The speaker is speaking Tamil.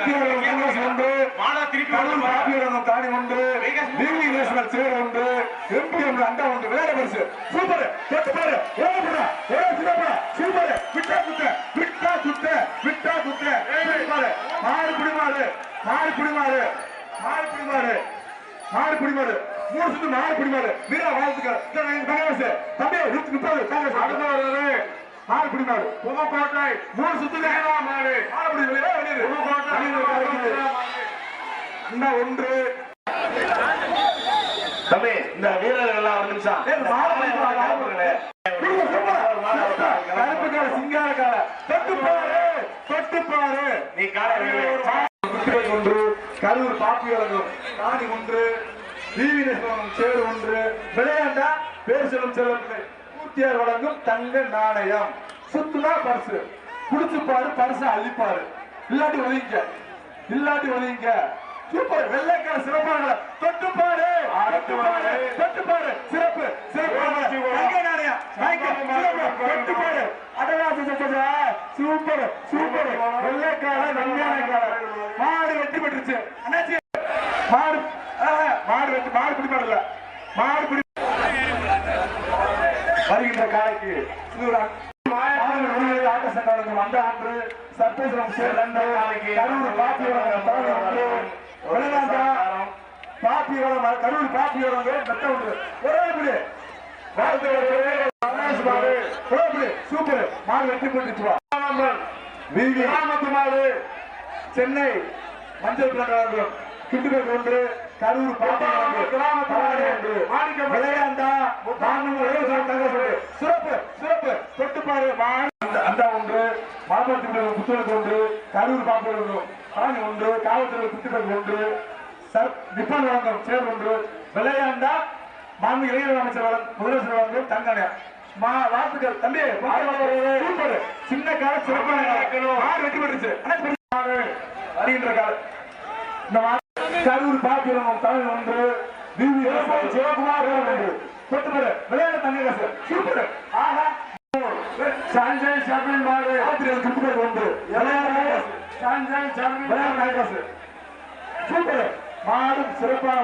உண்டு தாடி உண்டு டிவி நேஷனல் சேர் உண்டு அண்டா உண்டு விளையாட பரிசு. சூப்பர். தொட்டு பாரு. ஓட போடா ஓட சின்னப்பா சூப்பர். விட்டா குத்த. விட்டா குத்த. விட்டா குத்த. ஏய் பாரு. மாறு குடிமாறு. மாறு குடிமாறு. மாறு குடிமாறு. மாறு குடிமாறு. மூணு சுத்து மாறு குடிமாறு. வீரா வாழ்த்துக்கள். தங்கவாசு தம்பி நூத்தி முப்பது. தங்கவாசு அடுத்த வருது. மாறு குடிமாறு. புதுக்கோட்டை மூணு சுத்து மாறு. மாறு குடிமாறு. அண்ணா ஒன்று தம்பி இந்த வீரர்கள் எல்லாம் ஒரு நிமிஷம் தொட்டு பாரு தொட்டு பாரு நீ காலை ஒன்று கரூர் பாப்பி வழங்கும் ராணி ஒன்று டிவி நேசனம் ஒன்று விளையாண்டா பேர் சொல்லும் செல்வங்களை கூத்தியார் வழங்கும் தங்க நாணயம் சுத்துனா பரிசு குடிச்சு பாரு பரிசு அள்ளிப்பாரு இல்லாட்டி ஒதுங்க இல்லாட்டி ஒதுங்க சூப்பர். வெள்ளைக்கார சிறப்பான தொட்டு பாரு. தொட்டு பாரு. தொட்டு பாரு. சிறப்பு. சிறப்பு, சூப்பர். சூப்பர். வெள்ளைக்கார வெள்ளைக்கார. மாடு வெற்றி பெற்றுச்சு அண்ணாச்சி. மாடு. மாடு வெற்றி மாடு பிடி மாடல மாடு பிடி. வருகின்ற காலைக்கு சங்கம் அந்த ஆண்டு சர்பேஸ்வரம் சேர்ந்த கரூர் பாப்பியோட தலைவர் ஒன்று விளையாண்டா பாப்பியோட கரூர் பாப்பியோட வெட்ட ஒன்று ஒரே பிடி சூப்பர். மாடு வெற்றி ராமத்து மாடு சென்னை மஞ்சள் பிரகாரம். கிட்டுகள் ஒன்று. கரூர் பாப்பாடு கிராமத்து மாடு ஒன்று விளையாண்டா சிறப்பு. சிறப்பு. தொட்டுப்பாரு. அந்த ஒன்று மாமல்லத்தில் புத்தகத்து ஒன்று கரூர் பாம்பு ஒன்று ஒன்று காவல்துறை குத்துக்கள் ஒன்று சர் வழங்கும் சேர் ஒன்று விளையாண்டா மாண்பு இளைஞர் அமைச்சர் முதலமைச்சர் வழங்கும் தங்கன. மா வாழ்த்துக்கள். தம்பி சின்ன கால சிறப்பான காலம் வெற்றி பெற்றுச்சு. இந்த கரூர் பாக்கியம் தமிழ் ஒன்று சிவகுமார் ஒன்று. விளையாட தங்க காசு. சூப்பர். ஆஹா. சஞ்சய் ஷபில் மாடு ஒன்று. விளையாட சஞ்சய் ஷபில் விளையாட தங்க காசு சூப்பர். மாடும் சிறப்பான